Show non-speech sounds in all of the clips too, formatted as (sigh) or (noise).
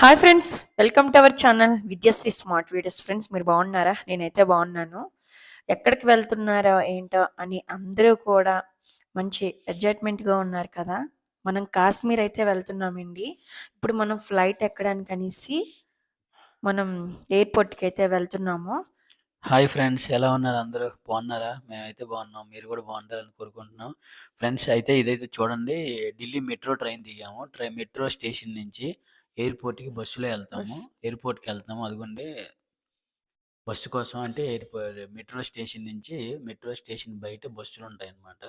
Hi friends welcome to our channel Vidyasri smart videos friends మీరు బాగున్నారా? నేనైతే బాగున్నాను. ఎక్కడికి వెళ్తున్నారో ఏంటో అని అందరూ కూడా మంచి ఎగ్జైట్మెంట్గా ఉన్నారు కదా. మనం కాశ్మీర్ అయితే వెళ్తున్నామండి. ఇప్పుడు మనం ఫ్లైట్ ఎక్కడానికి అనేసి మనం ఎయిర్పోర్ట్కి అయితే వెళ్తున్నాము. హాయ్ ఫ్రెండ్స్ ఎలా ఉన్నారు అందరూ? బాగున్నారా? మేమైతే బాగున్నాం. మీరు కూడా బాగుంటారని కోరుకుంటున్నాం. ఫ్రెండ్స్ అయితే ఇదైతే చూడండి ఢిల్లీ మెట్రో ట్రైన్ దిగాము. ట్రై మెట్రో స్టేషన్ నుంచి ఎయిర్పోర్ట్కి బస్సులో వెళ్తాము ఎయిర్పోర్ట్కి వెళ్తాము అదిగోండి. బస్సు కోసం అంటే ఎయిర్పోర్ట్ మెట్రో స్టేషన్ నుంచి మెట్రో స్టేషన్ బయట బస్సులు ఉంటాయి అన్నమాట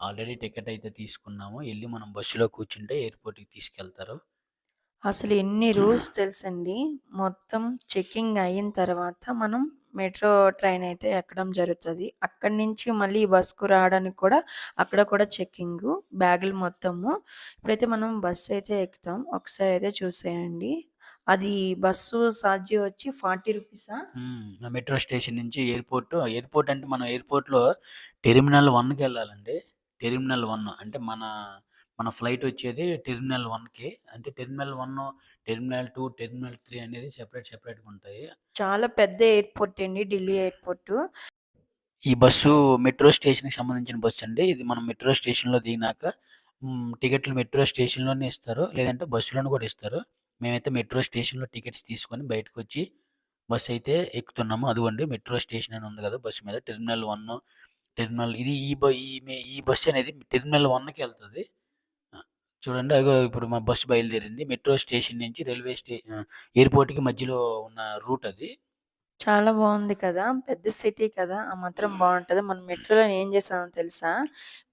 ఆల్రెడీ టికెట్ అయితే తీసుకున్నాము. వెళ్ళి మనం బస్సులో కూర్చుంటే ఎయిర్పోర్ట్కి తీసుకెళ్తారు. అసలు ఎన్ని రూల్స్ తెలుసండి? మొత్తం చెకింగ్ అయిన తర్వాత మనం మెట్రో ట్రైన్ అయితే ఎక్కడం జరుగుతుంది. అక్కడి నుంచి మళ్ళీ బస్కు రావడానికి కూడా అక్కడ కూడా చెకింగ్ బ్యాగులు మొత్తము. ఇప్పుడైతే మనం బస్సు అయితే ఎక్కుతాం. ఒకసారి అయితే చూసేయండి. అది బస్సు సాధ్యం వచ్చి ఫార్టీ రూపీసా? మెట్రో స్టేషన్ నుంచి ఎయిర్పోర్ట్. ఎయిర్పోర్ట్ అంటే మనం ఎయిర్పోర్ట్లో టెర్మినల్ వన్కి వెళ్ళాలండి. టెర్మినల్ వన్ అంటే మన మన ఫ్లైట్ వచ్చేది టెర్మినల్ వన్కి అంటే terminal one terminal two terminal three అనేది సెపరేట్ సెపరేట్గా ఉంటాయి. చాలా పెద్ద ఎయిర్పోర్ట్ అండి ఢిల్లీ ఎయిర్పోర్ట్. ఈ బస్సు మెట్రో స్టేషన్కి సంబంధించిన బస్సు అండి. ఇది మనం మెట్రో స్టేషన్లో దిగినాక టికెట్లు మెట్రో స్టేషన్లోనే ఇస్తారు. లేదంటే బస్సులోనే కూడా ఇస్తారు. మేమైతే మెట్రో స్టేషన్లో టికెట్స్ తీసుకొని బయటకు వచ్చి బస్సు అయితే ఎక్కుతున్నాము. అదిగోండి మెట్రో స్టేషన్ అని ఉంది కదా బస్సు మీద. టెర్మినల్ వన్ టెర్మినల్ ఇది ఈ బ ఈ మే- ఈ బస్సు అనేది టెర్మినల్ వన్కి వెళ్తుంది. చూడండి అదిగో ఇప్పుడు మా బస్సు బయలుదేరింది. మెట్రో స్టేషన్ నుంచి రైల్వే స్టే ఎయిర్పోర్ట్కి మధ్యలో ఉన్న రూట్ అది. చాలా బాగుంది కదా! పెద్ద సిటీ కదా! ఆ మాత్రం బాగుంటుంది. మనం మెట్రోలో ఏం చేసామో తెలుసా?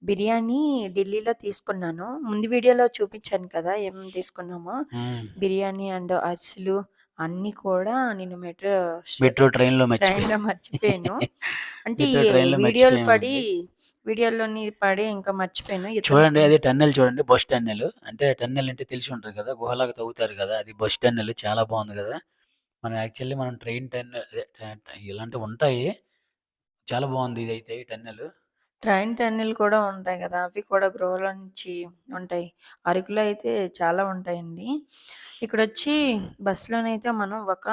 బిర్యానీ ఢిల్లీలో తీసుకున్నాను. ముందు వీడియోలో చూపించాను కదా! ఏమేమి తీసుకున్నామో. బిర్యానీ అండ్ అరిసెలు అన్నీ కూడా నేను మెట్రో మెట్రో ట్రైన్లో మర్చిపోయి. ట్రైన్లో మర్చిపోయాను. అంటే వీడియోలు పడి వీడియోలోని పడి ఇంకా మర్చిపోయాను. చూడండి అదే టన్నెల్ చూడండి బస్ టన్నెల్. అంటే టన్నెల్ అంటే తెలిసి ఉంటుంది కదా గుహలాగా తవ్వుతారు కదా అది బస్ టన్నెల్ చాలా బాగుంది కదా. మనం యాక్చువల్లీ మనం ట్రైన్ టన్నెల్ ఇలాంటివి ఉంటాయి. చాలా బాగుంది ఇది అయితే ఈ టన్నెల్. ట్రైన్ టన్నెల్ కూడా ఉంటాయి కదా! అవి కూడా గృహలో నుంచి ఉంటాయి. అరకులో అయితే చాలా ఉంటాయండి. ఇక్కడ వచ్చి బస్సులోనైతే మనం ఒక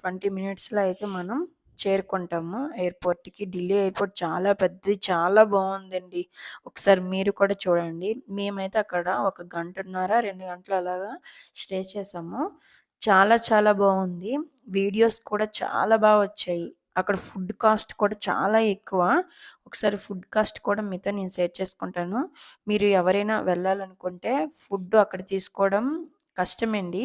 ట్వంటీ మినిట్స్లో అయితే మనం చేరుకుంటాము. ఎయిర్పోర్ట్కి ఢిల్లీ ఎయిర్పోర్ట్ చాలా పెద్దది చాలా బాగుందండి. ఒకసారి మీరు కూడా చూడండి. మేమైతే అక్కడ ఒక గంటన్నర రెండు గంటలు అలాగా స్టే చేసాము. చాలా చాలా బాగుంది. వీడియోస్ కూడా చాలా బాగా వచ్చాయి. అక్కడ ఫుడ్ కాస్ట్ కూడా చాలా ఎక్కువ. ఒకసారి ఫుడ్ కాస్ట్ కూడా మీతో నేను షేర్ చేసుకుంటాను. మీరు ఎవరైనా వెళ్ళాలనుకుంటే ఫుడ్ అక్కడ తీసుకోవడం కష్టమండి.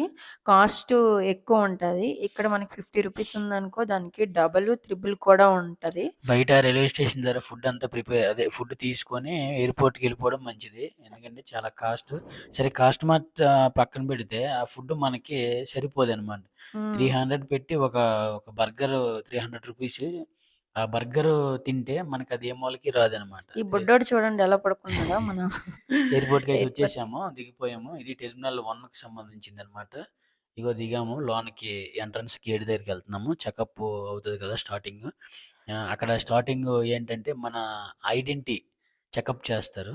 కాస్ట్ ఎక్కువ ఉంటుంది. ఇక్కడ మనకి ఫిఫ్టీ రూపీస్ ఉందనుకో దానికి డబల్ త్రిబుల్ కూడా ఉంటుంది. బయట రైల్వే స్టేషన్ దగ్గర ఫుడ్ అంతా ప్రిపేర్ అదే ఫుడ్ తీసుకొని ఎయిర్పోర్ట్కి వెళ్ళిపోవడం మంచిది. ఎందుకంటే చాలా కాస్ట్. సరే కాస్ట్ మాట పక్కన పెడితే ఆ ఫుడ్ మనకి సరిపోదు అనమాట త్రీ హండ్రెడ్ పెట్టి ఒక ఒక బర్గర్ త్రీ హండ్రెడ్ రూపీస్ ఆ బర్గర్ తింటే మనకి అది ఏ మూలకి రాదనమాట. ఈ బుడ్డోడు చూడండి ఎలా పడుకున్నాడో (laughs) మన ఎయిర్పోర్ట్ వచ్చేసాము దిగిపోయాము. ఇది టెర్మినల్ వన్కి సంబంధించింది అనమాట ఇగో దిగాము లోనికి ఎంట్రన్స్ గేట్ దగ్గరికి వెళ్తున్నాము. చెకప్ అవుతుంది కదా స్టార్టింగ్. అక్కడ స్టార్టింగ్ ఏంటంటే మన ఐడెంటిటీ చెకప్ చేస్తారు.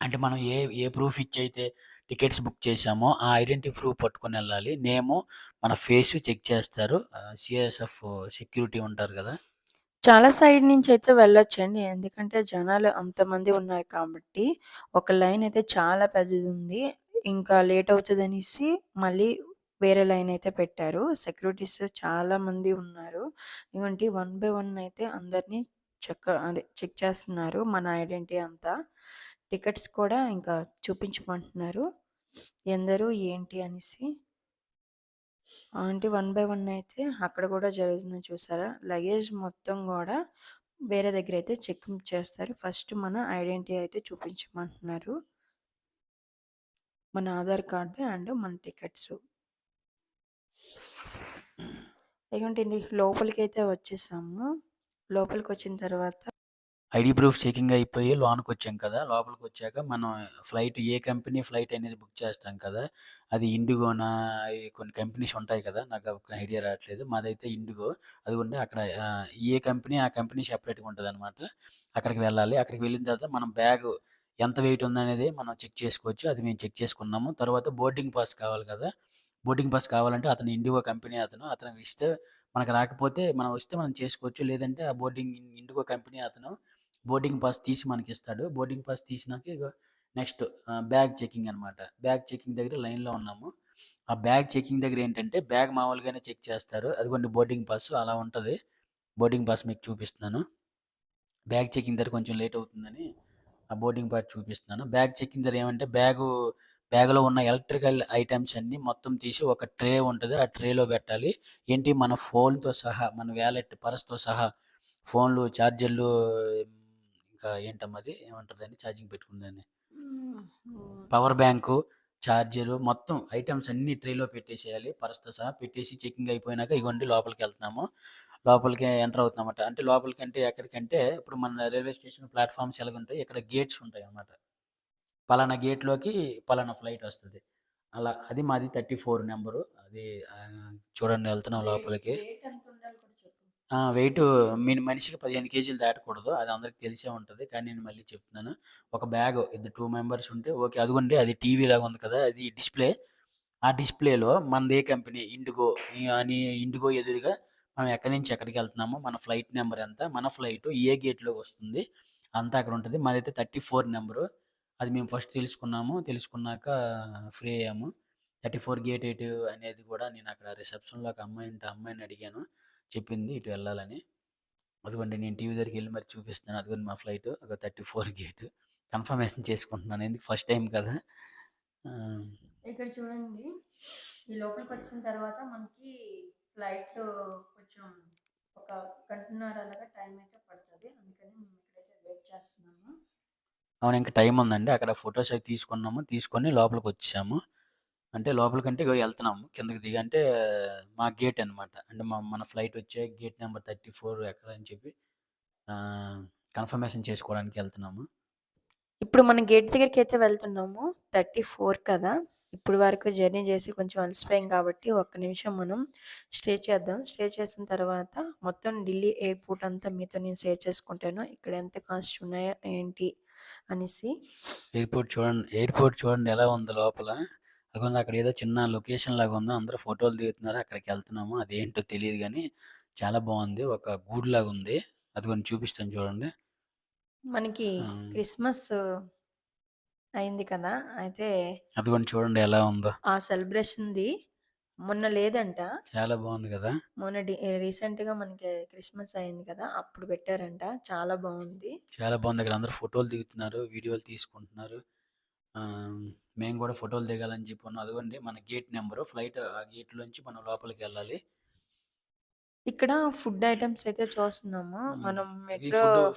అంటే మనం ఏ ఏ ప్రూఫ్ ఇచ్చి అయితే టికెట్స్ బుక్ చేసామో ఆ ఐడెంటిటీ ప్రూఫ్ పట్టుకొని వెళ్ళాలి. నేము మన ఫేస్ చెక్ చేస్తారు. సిఎస్ఎఫ్ సెక్యూరిటీ ఉంటారు కదా. చాలా సైడ్ నుంచి అయితే వెళ్ళొచ్చండి. ఎందుకంటే జనాలు అంతమంది ఉన్నారు కాబట్టి ఒక లైన్ అయితే చాలా పెద్దది ఉంది ఇంకా లేట్ అవుతుంది అనేసి మళ్ళీ వేరే లైన్ అయితే పెట్టారు. సెక్యూరిటీస్ చాలా మంది ఉన్నారు. ఇవంటి వన్ బై వన్ అయితే అందరినీ చెక్ అదే చెక్ చేస్తున్నారు మన ఐడెంటిటీ అంతా. టికెట్స్ కూడా ఇంకా చూపించమంటున్నారు. ఎందరూ ఏంటి అనేసి అంటే వన్ బై వన్ అయితే అక్కడ కూడా జరుగుతుంది చూసారా? లగేజ్ మొత్తం కూడా వేరే దగ్గర అయితే చెక్ చేస్తారు. ఫస్ట్ మన ఐడెంటిటీ అయితే చూపించమంటున్నారు. మన ఆధార్ కార్డు అండ్ మన టికెట్స్. ఏంటండి లోపలికి అయితే వచ్చేసాము. లోపలికి వచ్చిన తర్వాత ఐడీ ప్రూఫ్ చెకింగ్ అయిపోయి లోనికి వచ్చాం కదా! లోపలికి వచ్చాక మనం ఫ్లైట్ ఏ కంపెనీ ఫ్లైట్ అనేది బుక్ చేస్తాం కదా! అది ఇండిగోనా? అవి కొన్ని కంపెనీస్ ఉంటాయి కదా! నాకు ఐడియా రావట్లేదు. మాదైతే ఇండిగో. అది ఉంటే అక్కడ ఏ కంపెనీ ఆ కంపెనీ సెపరేట్గా ఉంటుంది అనమాట అక్కడికి వెళ్ళాలి. అక్కడికి వెళ్ళిన తర్వాత మనం బ్యాగ్ ఎంత వెయిట్ ఉందనేది మనం చెక్ చేసుకోవచ్చు. అది మేము చెక్ చేసుకున్నాము. తర్వాత బోర్డింగ్ పాస్ కావాలి కదా! బోర్డింగ్ పాస్ కావాలంటే అతను ఇండిగో కంపెనీ అతను. అతనికి ఇస్తే మనకు రాకపోతే మనం వస్తే మనం చేసుకోవచ్చు. లేదంటే ఆ బోర్డింగ్ ఇండిగో కంపెనీ అతను బోర్డింగ్ పాస్ తీసి మనకి ఇస్తాడు బోర్డింగ్ పాస్ తీసినాక నెక్స్ట్ బ్యాగ్ చెకింగ్ అనమాట. బ్యాగ్ చెకింగ్ దగ్గర లైన్‌లో ఉన్నాము. ఆ బ్యాగ్ చెకింగ్ దగ్గర ఏంటంటే బ్యాగ్ మామూలుగానే చెక్ చేస్తారు. అదిగోండి బోర్డింగ్ పాస్ అలా ఉంటుంది బోర్డింగ్ పాస్ మీకు చూపిస్తున్నాను. బ్యాగ్ చెకింగ్ దగ్గర కొంచెం లేట్ అవుతుందని ఆ బోర్డింగ్ పాస్ చూపిస్తున్నాను. బ్యాగ్ చెకింగ్ దగ్గర ఏమంటే బ్యాగు బ్యాగ్‌లో ఉన్న ఎలక్ట్రికల్ ఐటెమ్స్ అన్నీ మొత్తం తీసి ఒక ట్రే ఉంటది. ఆ ట్రేలో పెట్టాలి. ఏంటి మన ఫోన్‌తో సహా, మన వాలెట్, పర్స్‌తో సహా ఫోన్‌లు, చార్జర్‌లు ఇంకా ఏంటమ్మా అది ఏమంటారు దాన్ని ఛార్జింగ్. హ్మ్. పవర్ బ్యాంకు, చార్జరు మొత్తం ఐటెమ్స్ అన్నీ ట్రేలో పెట్టేసేయాలి. పర్స్‌తో సహా పెట్టేసి చెకింగ్ అయిపోయినాక ఇగోండి లోపలికెళ్తున్నాము. లోపలికి ఎంటర్ అవుతున్నామట. అంటే లోపలికంటే ఎక్కడికంటే ఇప్పుడు మన రైల్వే స్టేషన్ ప్లాట్‌ఫార్మ్స్ ఎలాగుంటాయి ఇక్కడ గేట్స్ ఉంటాయన్నమాట. పలానా గేట్‌లోకి పలానా ఫ్లైట్ వస్తది. అలా అది మాది 34 నంబరు. అది చూడండి ఎళ్తున్నాం వెయిట్ లోపలికి. వెయిట్ మిన్ మనిషికి 15 కేజీలు దాటకూడదు. అది అందరికి తెలిసే ఉంటది. కానీ నేను మళ్ళీ చెప్తున్నాను. ఒక బ్యాగ్ ఇద్దరు 2 మెంబర్స్ ఉంటే ఓకే. అదిగోండి అది టీవీ లాగా ఉంది కదా! అది డిస్‌ప్లే. ఆ డిస్‌ప్లేలో మనది ఏ కంపెనీ ఇండిగో అని ఇండిగో ఎదురుగా మనం ఎక్కడి నుంచి ఎక్కడికెళ్తున్నామో, మన ఫ్లైట్ నంబర్ ఎంత, మన ఫ్లైటు ఏ గేట్‌లో వస్తుంది అంతా అక్కడ ఉంటది. మాదైతే 34 నంబరు. అది మేము ఫస్ట్ తెలుసుకున్నాము. తెలుసుకున్నాక ఫ్రీ అయ్యాము. 34 గేట్ ఎయిట్ అనేది కూడా నేను అక్కడ రిసెప్షన్‌లో ఒక అమ్మాయి ఉంటే అమ్మాయిని అడిగాను. చెప్పింది ఇటు వెళ్ళాలని. అదిగోండి నేను టీవీ దగ్గరికి వెళ్ళి మరి చూపిస్తున్నాను. అదిగోండి మా ఫ్లైట్ ఒక థర్టీ ఫోర్ గేట్ కన్ఫర్మేషన్ చేసుకుంటున్నాను. ఎందుకు ఫస్ట్ టైం కదా! ఇక్కడ చూడండి. ఈ లోపలికి వచ్చిన తర్వాత మనకి ఫ్లైట్ కొంచెం ఒక గంటన్నర అలాగా టైం అయితే పడుతుంది అందుకని మేము ఇక్కడైతే వెయిట్ చేస్తున్నాము. అవును. ఇంకా టైం ఉందండి. అక్కడ ఫొటోస్ అవి తీసుకున్నాము. తీసుకొని లోపలికి వచ్చాము అంటే లోపలికంటే ఇగో వెళ్తున్నాము కిందకి దిగి అంటే మా గేట్ అనమాట. అంటే మా మన ఫ్లైట్ వచ్చే గేట్ నెంబర్ థర్టీ ఫోర్ ఎక్కడ అని చెప్పి కన్ఫర్మేషన్ చేసుకోవడానికి వెళ్తున్నాము ఇప్పుడు మనం గేట్ దగ్గరికి అయితే వెళ్తున్నాము. 34 కదా! ఇప్పుడు వరకు జర్నీ చేసి కొంచెం అలసిపోయాం కాబట్టి ఒక్క నిమిషం మనం స్టే చేద్దాం. స్టే చేసిన తర్వాత మొత్తం ఢిల్లీ ఎయిర్‌పోర్ట్ అంతా మీతో నేను షేర్ చేసుకుంటాను. ఇక్కడ ఎంత కాస్ట్ ఉన్నాయో ఏంటి అనేసి. ఎయిర్‌పోర్ట్ చూడండి ఎయిర్‌పోర్ట్ చూడండి ఎలా ఉందో లోపల. అదిగోండి అక్కడ ఏదో చిన్న లొకేషన్ లాగా ఉంది. అందరూ ఫోటోలు దిగుతున్నారు. అక్కడికెళ్తున్నాము. అదేంటో తెలీదు గానీ చాలా బావుంది. ఒక గూడులాగా ఉంది. అదిగోండి చూపిస్తాను చూడండి. మనకి! క్రిస్మస్ అయింది కదా! అయితే అదిగోండి చూడండి ఎలా ఉందో. ఆ సెలబ్రేషన్‌ది మొన్న లేదంట. చాలా బావుంది గదా! మొన్న డి రీసెంట్‌గా మనకి క్రిస్మస్ అయింది కదా! అప్పుడు పెట్టారంట. చాలా బావుంది. చాలా బావుంది. అక్కడ అందరూ ఫోటోలు దిగుతున్నారు. వీడియోలు తీసుకుంటున్నారు. మేము గూడా ఫోటోలు దిగాలని చెప్పి ఉన్నాం. అదిగోండి మన గేట్ నంబరు. ఫ్లైట్ ఆ గేట్‌లోంచి మనం లోపలికెళ్ళాలి. ఇక్కడ ఫుడ్ ఐటెమ్స్ అయితే చూస్తున్నాము. మనం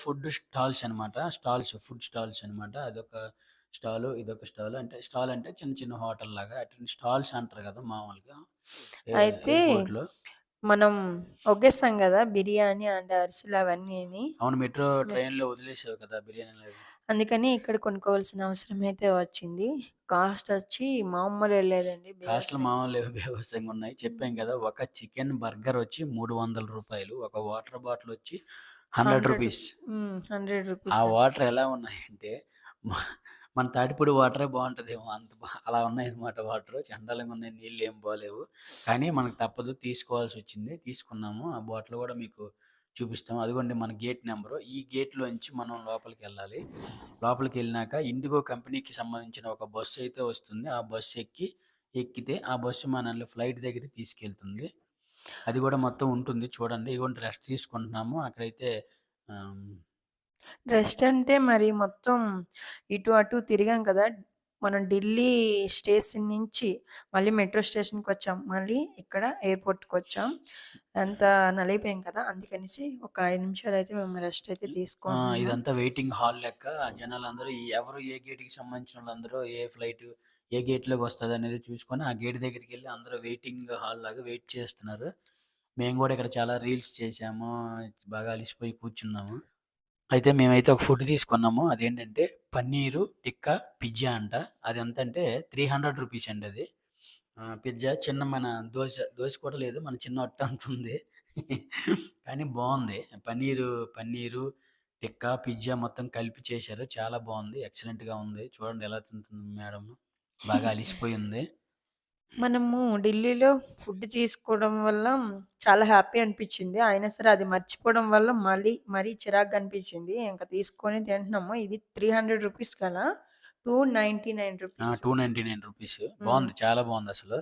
ఫుడ్ స్టాల్స్ అనమాట. స్టాల్స్ ఫుడ్ స్టాల్స్ అనమాట. అదొక స్టాలు, ఇదొక స్టాలు. అంటే స్టాల్ అంటే చిన్న చిన్న హోటల్‌లాగా. అటువంటి స్టాల్స్ అంటారు గదా! మామూలుగా. అయితే ఎయిర్‌పోర్ట్‌లో. మనం ఒగ్గేసాం గదా! బిర్యానీ అండ్ అరిసెలు అవన్నీని. అవును. మెట్రో మె ట్రైన్‌లో వదిలేసావు కదా! బిర్యానీలు అవి. అందుకని ఇక్కడ కొనుక్కోవాల్సిన అవసరం అయితే వచ్చింది. కాస్ట్ వచ్చి మామూలుగా లేదండి. కాస్ట్‌లు బీభత్సంగా మామూలు లేవు బీభత్సంగా ఉన్నాయి. చెప్పాం. కదా! ఒక చికెన్ బర్గర్ వచ్చి రూ. 300. ఒక వాటర్ బాటిల్ వచ్చి రూ. 100 100 హ్మ్. 100 ఆ రూపీస్ అంట. వాటర్ ఎలా ఉన్నాయంటే మ మన తాటిపూడి వాటరే బాగుంటుందేమో అంత అలా ఉన్నాయన్నమాట వాటర్ చండాలంగా ఉన్నాయి. నీళ్ళు ఏం పోలేవు కానీ మనకు తప్పదు తీసుకోవాల్సి వచ్చింది తీసుకున్నాము. ఆ బాటిల్ కూడా మీకు చూపిస్తాం. అదిగోండి మన గేట్ నెంబరు ఈ గేట్‌లోంచి మనం లోపలికి వెళ్ళాలి లోపలికి వెళ్ళినాక ఇండిగో కంపెనీకి సంబంధించిన ఒక బస్సు అయితే వస్తుంది. ఆ బస్సు ఎక్కి ఎక్కితే ఆ బస్సు మనల్ని ఫ్లైట్ దగ్గరికి తీసుకెళ్తుంది. అది కూడా మొత్తం ఉంటుంది చూడండి. ఇగోండి రెస్ట్ తీసుకుంటున్నాము. అక్కడైతే రెస్ట్ అంటే మరి మొత్తం ఇటు అటు తిరిగాం కదా! మనం ఢిల్లీ స్టేషన్ నుంచి మళ్ళీ మెట్రో స్టేషన్‌కొచ్చాం. మళ్ళీ ఇక్కడ ఎయిర్‌పోర్ట్‌కొచ్చాం. అంతా నలిగిపోయాం కదా! అందుకనేసి ఒక 5 నిమిషాలైతే మేము రెస్ట్ అయితే! తీసుకుంటున్నాము. ఇదంతా వెయిటింగ్ హాల్ లెక్క. జనాలందరూ ఎవరు ఏ గేట్‌కి సంబంధించినోళ్ళందరూ ఏ ఫ్లైటు ఏ గేట్‌లోకి వస్తదనేది చూసుకొని, ఆ గేట్ దగ్గరికెళ్ళి అందరూ వెయిటింగ్ హాల్ లాగా వెయిట్ చేస్తున్నారు. మేము గూడా ఇక్కడ చాలా రీల్స్ చేశాము. బాగా అలిసిపోయి కూర్చున్నాము. అయితే మేమైతే ఒక ఫుడ్ తీసుకున్నాము. అదేంటంటే పన్నీరు టిక్కా పిజ్జా అంట. అది ఎంత అంటే త్రీ హండ్రెడ్ రూపీస్ అండి అది. పిజ్జా చిన్న మన దోశ దోశ కూడా లేదు. మన చిన్న ఉంది కానీ బాగుంది పన్నీరు, పన్నీరు టిక్కా, పిజ్జా మొత్తం కలిపి చేశారు. చాలా బాగుంది ఎక్సలెంట్‌గా ఉంది. చూడండి ఎలా తింటుంది మేడం బాగా అలిసిపోయింది మనము ఢిల్లీలో ఫుడ్ తీసుకోవడం వల్ల చాలా హ్యాపీ అనిపించింది. అయినా సరే అది మర్చిపోవడం వల్ల మళ్ళీ మరీ చిరాకుగా అనిపించింది. ఇంక తీసుకొని తింటున్నాము. ఇది 300 రూపీస్ కదా! 299 ఆ! రూపీస్. 299 రూపీస్. హ్మ్. బావుంది. చాలా బావుందసలు.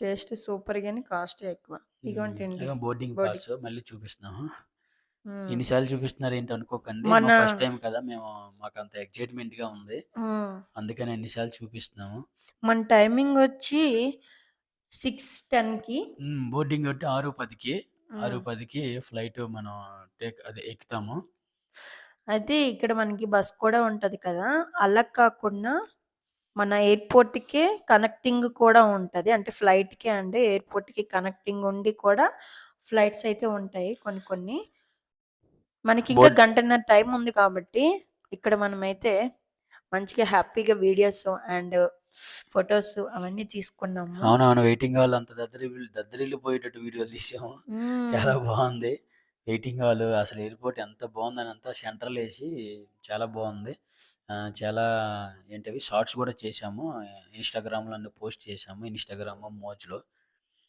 టేస్ట్ సూపర్ గాని కాస్ట్ ఎక్కువ. హ్మ్. ఇగో బోర్డింగ్ బోర్డింగ్. పాస్ మళ్ళీ చూపిస్తున్నాము. హ్మ్. ఎన్ని సార్లు చూపిస్తున్నారేంటి అనుకోకండి. మన మా ఫస్ట్ టైమ్ కదా! మేము మాకంత ఎక్సైట్‌మెంట్‌గా ఉంది. హ్మ్. అందుకని అన్ని సార్లు చూపిస్తున్నాము. మన టైమింగ్ వచ్చి 6:10కి. హ్మ్. బోర్డింగ్ ఒకటి 6:10కి. హ్మ్. 6:10కి ఫ్లైట్ మనం టేక్ అదే ఎక్కుతాము. అయితే ఇక్కడ మనకి బస్ కూడా ఉంటది కదా! అలా కాకుండా మన ఎయిర్‌పోర్ట్‌కే కనెక్టింగ్ కూడా ఉంటది. అంటే ఫ్లైట్‌కి అండి ఎయిర్‌పోర్ట్‌కి కనెక్టింగ్ ఉండి కూడా ఫ్లైట్స్ అయితే ఉంటాయి కొన్ని కొన్ని. మనకింకా బోర్డ్ గంటన్నర టైం ఉంది కాబట్టి ఇక్కడ మనమైతే మంచిగా హ్యాపీగా వీడియోస్ అండ్ ఫోటోస్ అవన్నీ తీసుకున్నాము. అవునవును. వెయిటింగ్ హాల్ అంతా దద్దరిల్లి దద్దరిల్లిపోయేటట్టు వీడియోలు తీసాము. చాలా. బావుంది. వెయిటింగ్ హాల్ అసలు ఎయిర్‌పోర్ట్ ఎంత బావుందని అంతా సెంట్రల్ ఏసి చాలా. ఆహ్, చాలా ఏంటవి షార్ట్స్ కూడా చేశాము. ఇన్‌స్టాగ్రామ్‌లో అన్ని పోస్ట్ చేశాము. ఇన్‌స్టాగ్రామ్, మోజ్‌లో.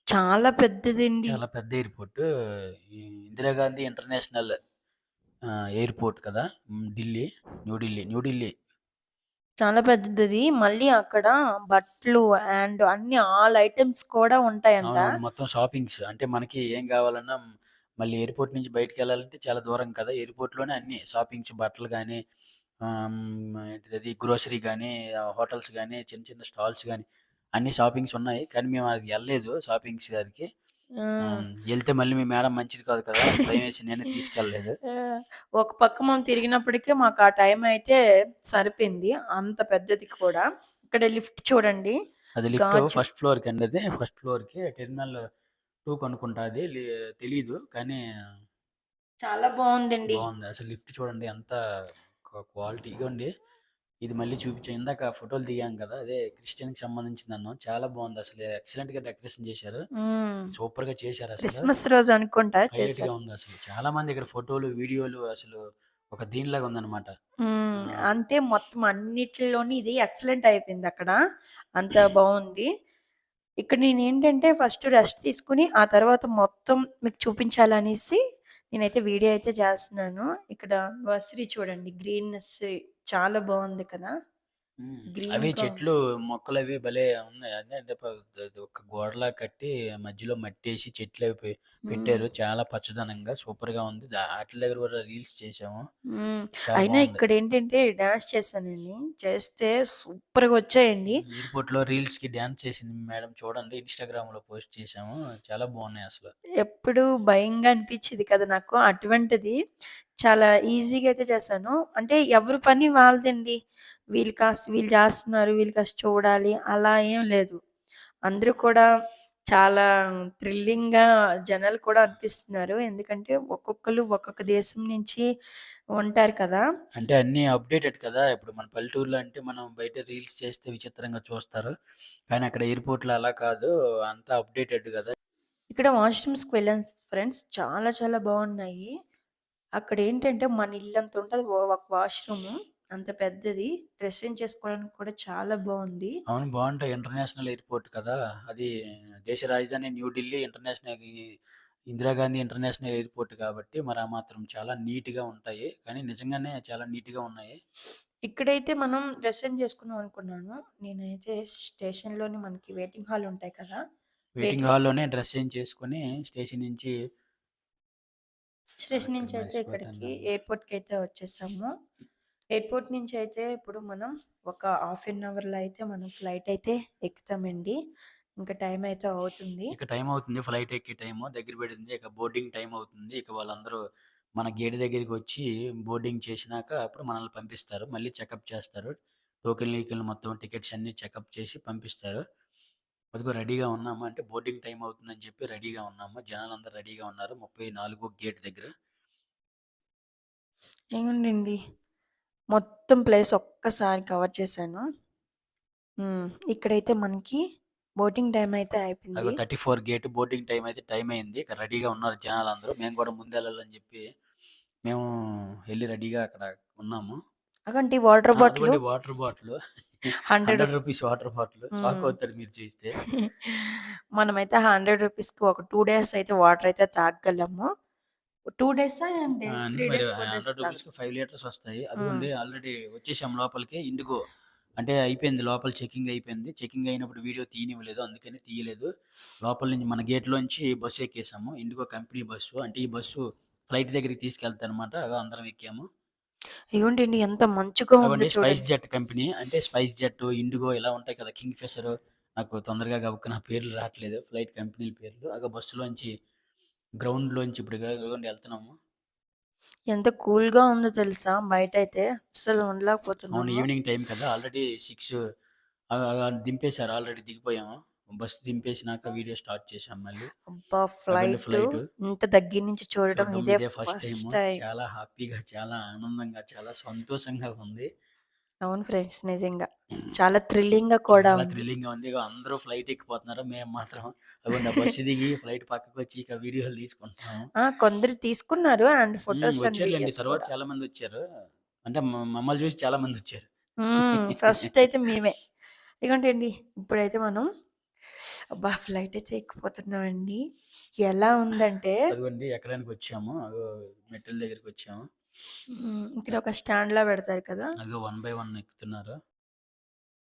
చాలా పెద్దదండి. చాలా పెద్ద ఎయిర్‌పోర్ట్. ఇందిరాగాంధీ ఇంటర్నేషనల్ ఎయిర్‌పోర్ట్ కదా! ఢిల్లీ. న్యూఢిల్లీ, న్యూఢిల్లీ. చాలా పెద్దదది. మళ్ళీ అక్కడ బట్టలు అండ్ అన్ని ఆల్ ఐటెమ్స్ కూడా ఉంటాయంట. మొత్తం షాపింగ్స్. అంటే మనకి ఏం గావాలన్నా మళ్ళీ ఎయిర్‌పోర్ట్ నుంచి బయటికెళ్ళాలంటే చాలా దూరం కదా! ఎయిర్‌పోర్ట్‌లోనే అన్నీ షాపింగ్స్ బట్టలు హ్మ్, ఏంటిదది గ్రోసరీ ఆహ్, హోటల్స్ గానీ, చిన్న చిన్న స్టాల్స్ గానీ, అన్ని షాపింగ్స్ ఉన్నాయి. కానీ మేము అది ఎళ్ళలేదు షాపింగ్స్ దగ్గరికి. ఎళ్తే మళ్ళీ మీ మేడం మంచిది కాదు కదా! భయమేసి నేనే తీసుకెళ్ళలేదు. ఒక పక్క మనం తిరిగినప్పటికే మాకు ఆ టైం అయితే సరిపోయింది. అంత పెద్దది కూడా. ఇక్కడ లిఫ్ట్ చూడండి. అది లిఫ్ట్ ఫస్ట్ ఫ్లోర్‌కండి అది. ఫస్ట్ ఫ్లోర్‌కి టెర్మినల్ 2 కనుకుంటా అది. తెలీదు. కానీ చాలా బావుందండి. బావుంది. అసలు లిఫ్ట్ చూడండి ఎంత క్వా క్వాలిటీ ఇగోండి. ఇది మళ్ళీ చూపించాం. ఇందాక ఫోటోలు దిగాం కదా! అదే క్రిస్టియన్‌కి సంబంధించిందన్నాం. చాలా బావుంది. అసలు ఎక్సలెంట్‌గా డెకరేషన్ చేశారు. హ్మ్. సూపర్‌గా చేశారసలు. క్రిస్మస్ రోజు అనుకుంటా హైలైట్‌గా చేశారు. ఉందసలు. చాలా మంది ఇక్కడ ఫోటోలు, వీడియోలు అసలు ఒక దీనిలాగా ఉందన్నమాట. అంటే మొత్తం అన్నిటిలోని ఇది ఎక్సలెంట్ అయిపోయిందక్కడ. అంత బావుంది. ఇక్కడ నేనేంటంటే ఫస్ట్ రెస్ట్ తీసుకొని, ఆ తర్వాత మొత్తం మీకు చూపించాలనేసి నేనైతే వీడియో అయితే చేస్తున్నాను. ఇక్కడ గ్రోసరీ చూడండి. గ్రీనరీ చాలా బావుంది కదా! అవి ఉంది. చెట్లు, మొక్కలవి భలే ఉన్నాయి. అదే అంటే ఒక గోడలా కట్టి మధ్యలో మట్టేసి చెట్లవి పె హ్మ్. పెట్టారు. చాలా పచ్చదనంగా సూపర్‌గా ఉంది. ద ఆటిల దగ్గర కూడా రీల్స్. చాలా అయినా బావుంది. ఇక్కడేంటంటే డాన్స్ చేశానండి. చేస్తే సూపర్‌గా వచ్చాయండి. హ్మ్. ఎయిర్‌పోర్ట్‌లో రీల్స్‌కి డాన్స్ చేసింది మేడం చూడండి. ఇన్‌స్టాగ్రామ్‌లో పోస్ట్ చేశాము. చాలా బావున్నాయి అసలు. ఎప్పుడు భయంగా అనిపిచ్చేది కదా నాకు. అటువంటిది చాలా ఈజీగా అయితే చేశాను. అంటే ఎవరి పని వాళ్ళదండి. వీళ్ళు కాస్త వీళ్ళు చేస్తున్నారు, వీళ్ళు కాస్త చూడాలి అలా ఏం లేదు. అందరూ కూడా చాలా థ్రిల్లింగ్‌గా జనాలు కూడా అనిపిస్తున్నారు. ఎందుకంటే ఒక్కొక్కళ్ళు ఒక్కొక్క దేశం నుంచి ఉంటారు కదా! అంటే అన్నీ అప్‌డేటెడ్ కదా! ఇప్పుడు మన పల్లెటూరులో అంటే మనం బయట రీల్స్ చేస్తే విచిత్రంగా చూస్తారు. కానీ అక్కడ ఎయిర్‌పోర్ట్‌లో అలా కాదు. అంతా అప్‌డేటెడ్ గదా! ఇక్కడ వాష్‌రూమ్స్‌కి వెళ్ళాను ఫ్రెండ్స్. చాలా చాలా బావున్నాయి. అక్కడేంటంటే మన ఇల్లంత ఉంటది వ ఒక వాష్‌రూము. అంత పెద్దది. డ్రెస్సింగ్ చేసుకోవడానికి కూడా చాలా బావుంది. అవును. బావుంటాయి. ఇంటర్నేషనల్ ఎయిర్‌పోర్ట్ కదా! అది దేశ రాజధాని New Delhi international Indira Gandhi international airport కాబట్టి మరి ఆ మాత్రం చాలా నీట్‌గా ఉంటాయి. కానీ నిజంగానే చాలా నీట్‌గా ఉన్నాయి. ఇక్కడైతే మనం డ్రెస్సింగ్ చేసుకుందాం అనుకున్నాను. నేనైతే స్టేషన్‌లోనే మనకి వెయిటింగ్ హాల్ ఉంటాయి కదా! వెయిటింగ్ హాల్‌లోనే డ్రెస్ చేంజ్ చేసుకొని స్టేషన్ నుంచి! స్టేషన్ నుంచి అయితే ఇక్కడికి మర్చిపోతున్నాను. ఎయిర్‌పోర్ట్‌కైతే వచ్చేసాము. ఎయిర్‌పోర్ట్ నుంచి అయితే ఇప్పుడు మనం ఒక హాఫ్ ఎన్ అవర్‌లో అయితే మనం ఫ్లైట్ అయితే ఎక్కుతామండి. ఇంకా టైం అయితే అవుతుంది. ఇక టైం అవుతుంది. ఫ్లైట్ ఎక్కే టైము దగ్గర పడింది. ఇక బోర్డింగ్ టైమ్ అవుతుంది. ఇక వాళ్ళందరూ మన గేట్ దగ్గరికొచ్చి బోర్డింగ్ చేసినాక అప్పుడు మనల్ని పంపిస్తారు. మళ్ళీ చెకప్ చేస్తారు. టోకెన్‌లు, గీకెన్‌లు మొత్తం టికెట్స్ అన్నీ చెకప్ చేసి పంపిస్తారు. అదిగో రెడీగా ఉన్నాము. అంటే బోర్డింగ్ టైమ్ అవుతుందని చెప్పి రెడీగా ఉన్నాము. జనాలందరూ రెడీగా ఉన్నారు. 34 గేట్ దగ్గర. ఏముందండి మొత్తం ప్లేస్ ఒక్కసారి కవర్ చేశాను. ఇక్కడైతే మనకి బోటింగ్ టైమ్ అయితే అదిగో అయిపోయింది. 34 గేట్ బోర్డింగ్ టైమ్ అయితే టైమ్ అయింది. ఇక రెడీగా ఉన్నారు జనాలందరూ. మేము కూడా ముందెళ్ళాలని చెప్పి మేము ఎళ్ళి రెడీగా అక్కడ ఉన్నాము. అగంటి వాటర్ బాటిల్ అదిగోండి water bottle hundred rupees. Water bottle shock. అవుతారు మీరు చూస్తే. (laughs) మనమైతే హండ్రెడ్ రూపీస్కి ఒక టూ డేస్ అయితే వాటర్ అయితే తాగగలము. టూ డేస్ హండ్రెడ్ రూపీస్కి ఫైవ్ లీటర్స్ వస్తాయి. అదిగోండి ఆల్రెడీ వచ్చేసాం లోపలికి. ఇండిగో అంటే అయిపోయింది లోపల చెకింగ్ అయిపోయింది. చెకింగ్ అయినప్పుడు వీడియో తీయనివ్వలేదు అందుకని తీయలేదు. లోపల నుంచి మన గేట్లోంచి బస్సు ఎక్కేసాము. IndiGo company bus. అంటే ఈ బస్సు ఫ్లైట్ దగ్గరికి తీసుకెళ్తా అనమాట అందరం ఎక్కాము. ఇగోండి ఎంత మంచిగా ఉంది స్పైస్ చూడండి. జెట్ కంపెనీ. అంటే స్పైస్ జెట్ ఇండిగో ఇలా ఉంటాయి కదా కింగ్ ఫిషర్. నాకు తొందరగా గబుక్క నా పేర్లు రావట్లేదు. ఫ్లైట్ కంపెనీల పేర్లు. అగ బస్సులోంచి గ్రౌండ్లోంచి ఇప్పుడు ఇదిగోండి వెళ్తున్నాము. ఎంత కూల్గా ఉందో తెలుసా? బయట అయితే అసలు అవును ఉండలేకపోతున్నాము ఈవినింగ్ టైం కదా. ఆల్రెడీ సిక్స్ దింపేశారు. ఆల్రెడీ దిగిపోయాము. బస్సు దింపేసినాక వీడియో స్టార్ట్ చేసాం మళ్ళీ. అబ్బా ఫ్లైట్ ఫ్లైట్ ఇంత దగ్గర నుంచి చూడడం ఇదే ఫస్ట్ టైం చాలా హ్యాపీగా చాలా ఆనందంగా చాలా సంతోషంగా ఉంది. అవును ఫ్రెండ్స్ నిజంగా. చాలా థ్రిల్లింగ్గా కూడా థ్రిల్లింగ్గా ఉంది. ఇక అందరూ ఫ్లైట్ ఎక్కిపోతున్నారు. మేము మాత్రం ఆ బస్సు (laughs) దిగి ఫ్లైట్ పక్కకు వచ్చి ఇక వీడియోలు తీసుకుంటున్నాము. ఆ కొందరు తీసుకున్నారు అండ్ ఫొటోస్ తర్వాత చాలా మంది వచ్చారు. అంటే మమ్మల్ని చూసి చాలా మంది వచ్చారు ఫస్ట్ అయితే మేమే. అండి ఇప్పుడైతే మనం అబ్బా! ఫ్లైట్ అయితే ఎక్కిపోతున్నామండి. ఎలా ఉందంటే అదిగోండి ఎక్కడానికి వచ్చాము? అగో మెట్ల దగ్గరికి వచ్చాము. ఇక్కడ ఒక స్టాండ్ లా పెడతారు కదా! అగో వన్ బై వన్ ఎక్కుతున్నారు.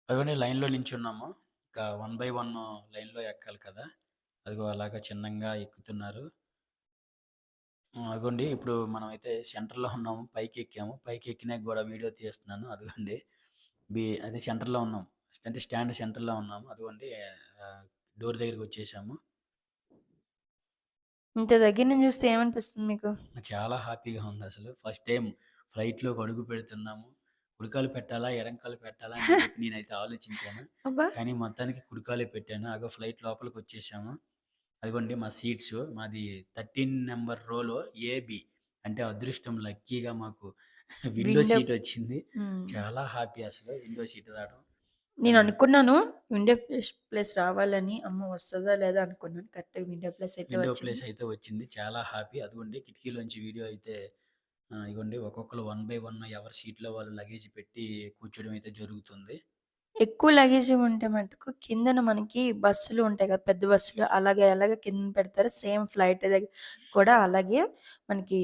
అదిగోండి లైన్లో నించున్నాము. ఇంకా వన్ బై వన్ లైన్లో ఎక్కాలి కదా! అదిగో అలాగా చిన్నంగా ఎక్కుతున్నారు. అదిగోండి ఇప్పుడు మనం అయితే సెంటర్లో ఉన్నాము పైకి ఎక్కాము. పైకి ఎక్కినాక కూడా వీడియో తీస్తున్నాను. అదిగోండి బి అది సెంటర్లో ఉన్నాం. అంటే స్టాండ్ సెంటర్లో ఉన్నాము. అదిగోండి డోర్ దగ్గరికి వచ్చేసాము. ఇంత దగ్గర నుంచి చూస్తే ఏమనిపిస్తుంది మీకు? చాలా హ్యాపీగా ఉంది అసలు. ఫస్ట్ టైం ఫ్లైట్లోకి అడుగు పెడుతున్నాము. కుడికాలు పెట్టాలా? ఎడంకాలు పెట్టాలా? అని చెప్పి నేనైతే ఆలోచించాను. కానీ మొత్తానికి కుడికాలే పెట్టాను. అగో ఫ్లైట్ లోపలికి వచ్చేసాము. అదిగోండి మా సీట్స్. మాది థర్టీన్ నెంబర్ రోలో ఏబి అంటే అదృష్టం లక్కీగా మాకు విండో సీట్ వచ్చింది. చాలా హ్యాపీ అసలు విండో సీట్ రావడం. నేను అనుకున్నాను విండో ప్లేస్ ప్లేస్ రావాలని అమ్మ వస్తుందా లేదా అనుకున్నాను. కరెక్ట్గా విండో ప్లేస్ అయితే విండో వచ్చింది. ప్లేస్ అయితే వచ్చింది. చాలా హ్యాపీ. అదిగోండి కిటికీలోంచి వీడియో అయితే ఇదిగోండి ఒక్కొక్కరు వన్ బై వన్ ఎవరి సీట్లో వాళ్ళు లగేజ్ పెట్టి కూర్చోవడం అయితే జరుగుతుంది. ఎక్కువ లగేజ్ ఉంటే మటుకు కిందన మనకి బస్సులు ఉంటాయి కదా పెద్ద బస్సులు అలాగే అలాగే కింద పెడతారు. సేమ్ ఫ్లైట్ దగ్గర కూడా అలాగే మనకి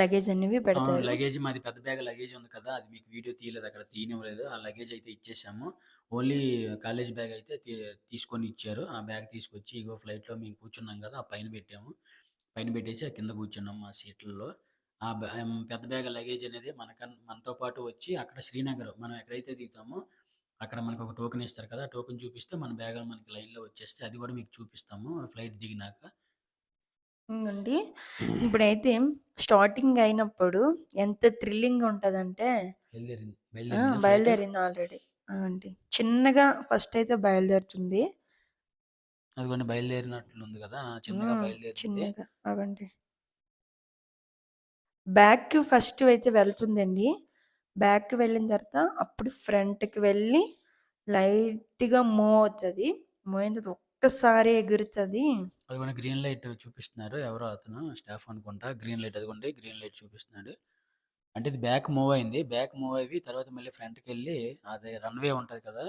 లగేజ్ అనేవి పెడతారు. లగేజ్ మాది పెద్ద బ్యాగ్ లగేజ్ ఉంది కదా అది మీకు వీడియో తీయలేదు అక్కడ తీయనివ్వలేదు. ఆ లగేజ్ అయితే ఇచ్చేసాము. ఓన్లీ కాలేజ్ బ్యాగ్ అయితే తీసుకొని ఇచ్చారు. ఆ బ్యాగ్ తీసుకొచ్చి ఇగో ఫ్లైట్లో మేము కూర్చున్నాం కదా ఆ పైన పెట్టాము. పైన పెట్టేసి ఆ కింద కూర్చున్నాం మా సీట్లలో. ఆ పెద్ద బ్యాగ్ లగేజ్ అనేది మనకన్ మనతో పాటు వచ్చి అక్కడ శ్రీనగర్ మనం ఎక్కడైతే దిగుతామో అక్కడ మనకు ఒక టోకెన్ ఇస్తారు కదా టోకెన్ చూపిస్తే మన బ్యాగులు మనకి లైన్లో వచ్చేస్తే అది కూడా మీకు చూపిస్తాము ఫ్లైట్ దిగినాక. అండి ఇప్పుడైతే స్టార్టింగ్ అయినప్పుడు ఎంత థ్రిల్లింగ్ ఉంటుందంటే ఆ, బయలుదేరిందా ఆల్రెడీ. అండి. చిన్నగా ఫస్ట్ అయితే బయలుదేరుతుంది. అదిగోండి బయలుదేరినట్లుంది కదా! చిన్నగా మ్మ్, బయలుదేరింది. చిన్నగా. అవండి బ్యాక్ ఫస్ట్ అయితే వెళ్తుందండి. బ్యాక్ వెళ్ళిన తర్వాత అప్పుడు ఫ్రంట్కి వెళ్ళి లైట్గా మూవ్ అవుతుంది. మూవ్ అయిన తర్వాత ఒక్కసారి ఎగురుతుంది. అదిగోండి గ్రీన్ లైట్ చూపిస్తున్నారు. ఎవరో అతను స్టాఫ్ అనుకుంటా. గ్రీన్ లైట్ అదిగోండి గ్రీన్ లైట్ చూపిస్తున్నాడు. అంటే ఇది బ్యాక్ మూవ్ అయింది. బ్యాక్ మూవ్ అయ్యి తర్వాత మళ్ళీ ఫ్రంట్కి వెళ్ళి అదే రన్వే ఉంటుంది కదా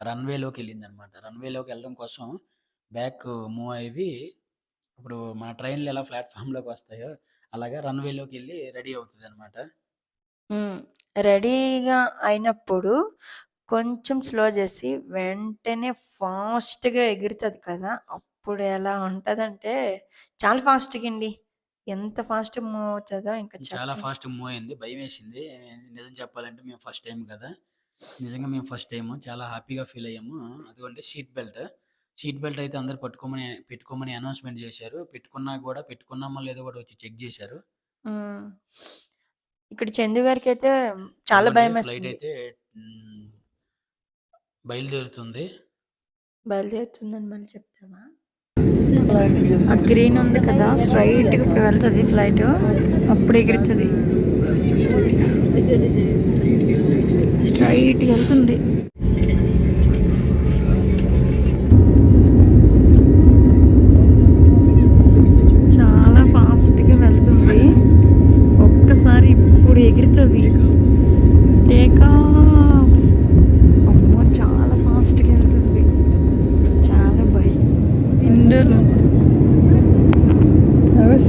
రన్వేలోకి వెళ్ళింది అనమాట రన్వేలోకి వెళ్ళడం కోసం బ్యాక్ మూవ్ అయ్యి ఇప్పుడు మన ట్రైన్లు ఎలా ప్లాట్ఫామ్లోకి వస్తాయో అలాగా రన్వేలోకి వెళ్ళి రెడీ అవుతుంది అనమాట రెడీగా అయినప్పుడు కొంచెం స్లో చేసి వెంటనే ఫాస్ట్గా ఎగురుతుంది కదా! అప్పుడు ఎలా ఉంటుందంటే చాలా ఫాస్ట్గా అండి ఎంత ఫాస్ట్ మూవ్ అవుతుందో ఇంకా చాలా ఫాస్ట్ మూవ్ అయింది. భయం వేసింది నిజం చెప్పాలంటే మేము ఫస్ట్ టైం కదా! నిజంగా మేము ఫస్ట్ టైం చాలా హ్యాపీగా ఫీల్ అయ్యాము. అదిగోండి సీట్ బెల్ట్. సీట్ బెల్ట్ అయితే అందరు పట్టుకోమని పెట్టుకోమని అనౌన్స్మెంట్ చేశారు. పెట్టుకున్నా కూడా పెట్టుకున్నామో లేదో కూడా వచ్చి చెక్ చేశారు. ఇక్కడ చందు గారికి అయితే చాలా భయం ఫ్లైట్ అయితే బయలుదేరుతుంది. బయలుదేరుతుందని మళ్ళీ చెప్తావా? ఆ గ్రీన్ ఉంది కదా స్ట్రైట్గా ఇప్పుడు వెళ్తుంది ఫ్లైట్. అప్పుడు ఎగురుతుంది. స్ట్రైట్గా వెళ్తుంది చాలా ఫాస్ట్గా వెళ్తుంది ఒక్కసారి ఇప్పుడు ఎగురుతుంది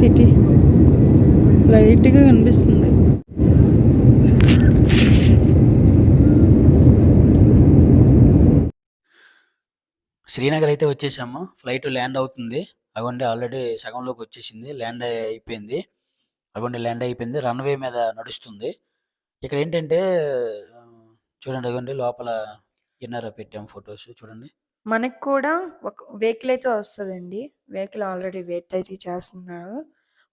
సిటీ లైట్గా కనిపిస్తుంది. శ్రీనగర్ అయితే వచ్చేసాము. ఫ్లైట్ ల్యాండ్ అవుతుంది. అగోండి ఆల్రెడీ సగంలోకి వచ్చేసింది. ల్యాండ్ అయిపోయింది. అగోండి ల్యాండ్ అయిపోయింది. రన్వే మీద నడుస్తుంది. ఇక్కడ ఏంటంటే చూడండి అగోండి లోపల ఇన్నర్ పెట్టాం ఫొటోస్. చూడండి. మనకు కూడా ఒక వెహికల్ అయితే వస్తుందండి. వెహికల్ ఆల్రెడీ వెయిట్ అయితే చేస్తున్నారు.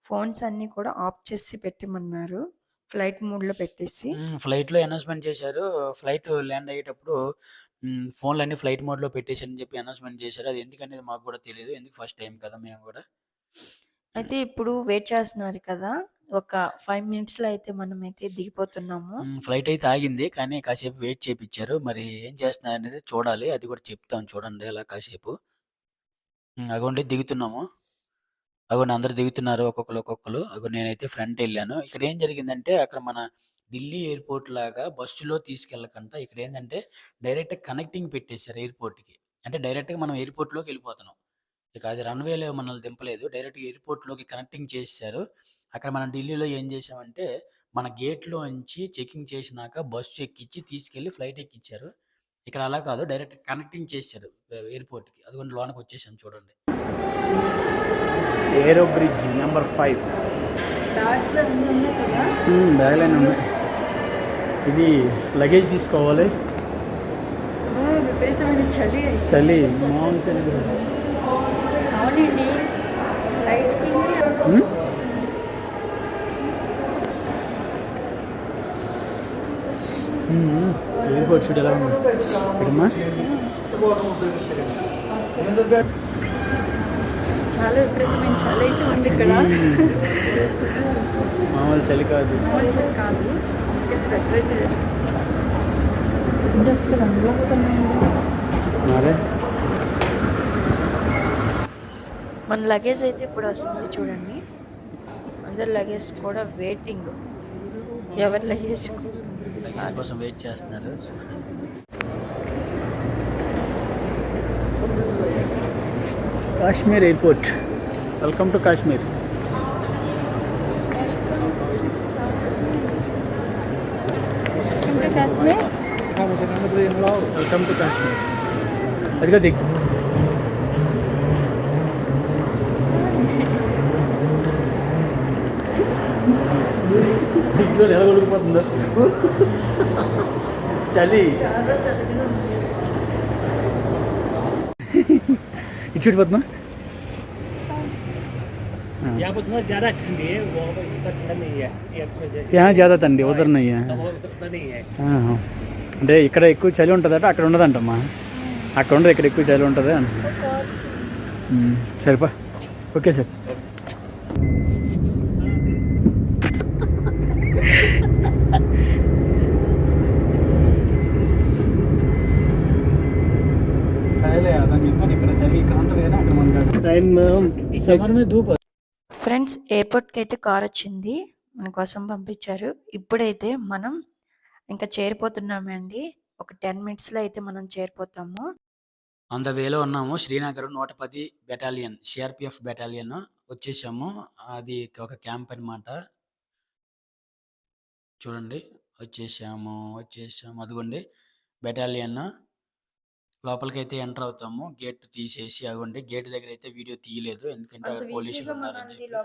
ఫోన్స్ అన్నీ కూడా ఆఫ్ చేసి పెట్టమన్నారు. ఫ్లైట్ మోడ్లో పెట్టేసి. ఫ్లైట్లో అనౌన్స్మెంట్ చేశారు. ఫ్లైట్ ల్యాండ్ అయ్యేటప్పుడు ఫోన్లు అన్ని ఫ్లైట్ మోడ్లో పెట్టేసని చెప్పి అనౌన్స్మెంట్ చేశారు. అది ఎందుకనేది మాకు కూడా తెలియదు ఎందుకు ఫస్ట్ టైం కదా మేము కూడా. అయితే ఇప్పుడు వెయిట్ చేస్తున్నారు కదా. ఒక ఫైవ్ మినిట్స్లో అయితే మనం అయితే దిగిపోతున్నాము ఫ్లైట్ అయితే ఆగింది. కానీ కాసేపు వెయిట్ చేపించారు మరి ఏం చేస్తున్నారు అనేది చూడాలి. అది కూడా చెప్తాం చూడండి అలా కాసేపు. అగోండి దిగుతున్నాము. అగో అందరు దిగుతున్నారు ఒక్కొక్కరు ఒక్కొక్కరు. అగో నేనైతే ఫ్రంట్ వెళ్ళాను ఇక్కడ ఏం జరిగిందంటే అక్కడ మన ఢిల్లీ ఎయిర్పోర్ట్ లాగా బస్సులో తీసుకెళ్ళకుండా ఇక్కడ ఏంటంటే డైరెక్ట్ కనెక్టింగ్ పెట్టేశారు ఎయిర్పోర్ట్కి. అంటే డైరెక్ట్గా మనం ఎయిర్పోర్ట్లోకి వెళ్ళిపోతున్నాం. ఇక అది రన్వేలో మనల్ని దింపలేదు. డైరెక్ట్ ఎయిర్పోర్ట్లోకి కనెక్టింగ్ చేశారు అక్కడ మనం ఢిల్లీలో ఏం చేసామంటే మన గేట్లో నుంచి చెకింగ్ చేసినాక బస్సు ఎక్కించి తీసుకెళ్ళి ఫ్లైట్ ఎక్కించారు ఇక్కడ అలా కాదు డైరెక్ట్ కనెక్టింగ్ చేశారు ఎయిర్పోర్ట్కి. అదిగోండి లోనకి వచ్చేసాం చూడండి. Aero bridge number five bag line ఉన్నాయి ఇది లగేజ్ తీసుకోవాలి. చలి. చలి ఎయిర్పోర్ట్ షూట్ ఎలా ఉంది. ఇక్కడమ్మా చాలా విపరీతమైన చలి అయితే ఉంది ఇక్కడ. మామూలు చలి కాదు. మామూలు చలి కాదు. స్వెటర్ అయితే అసలు మన లగేజ్ అయితే ఇప్పుడు వస్తుంది చూడండి. అందరి లగేజ్ కూడా వెయిటింగ్ ఎవరి లగేజ్ కోసం? లగేజ్ కోసం వెయిట్ చేస్తున్నారు. Kashmir airport welcome to Kashmir welcome to Kashmir అదిగా దిగు చూడు ఎలా కొడుకుపోతుందో చలి ఇచ్చుడు పద్మ జాదా తండి వదరనయ్యా. అంటే ఇక్కడ ఎక్కువ చలి ఉంటుందట అక్కడ ఉండదంటమ్మా. అక్కడ ఉండదు ఇక్కడ ఎక్కువ చలి ఉంటుంది అంట సరిపా. Okay sir. ఫ్రెండ్స్ ఎయిర్పోర్ట్కి అయితే కార్ వచ్చింది. మన కోసం పంపించారు. ఇప్పుడైతే మనం ఇంకా చేరిపోతున్నామండి ఒక టెన్ మినిట్స్లో అయితే మనం చేరిపోతాము. ఆన్ ద వేలో ఉన్నాము. శ్రీనగర్ నూట పది బెటాలియన్ సిఆర్పిఎఫ్ బెటాలియన్ వచ్చేసాము. అది ఒక క్యాంప్ అన్నమాట. చూడండి వచ్చేసాము వచ్చేసాము. అదిగోండి బెటాలియన్ లోపలికి అయితే ఎంటర్ అవుతాము. గేట్ తీసేసి అదిగోండి గేట్ దగ్గర అయితే వీడియో తీయలేదు. ఎందుకంటే అక్కడ పోలీసులు ఉన్నారని చెప్పి.